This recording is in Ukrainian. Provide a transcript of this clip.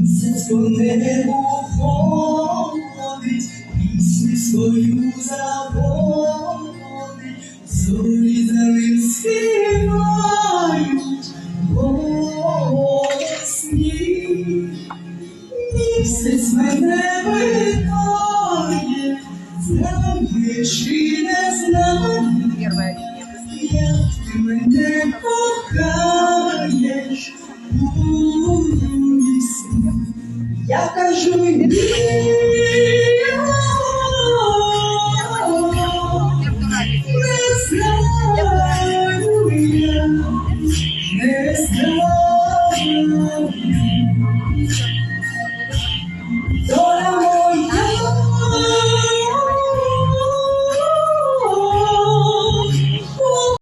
Місяць по пісню свою заводить, зорі за ним співають голосні. Місяць мене питає, знає чи не знає, Первая линия. як Мене кохаєш у вісні. Я кажу ні. Не знаю, не знаю.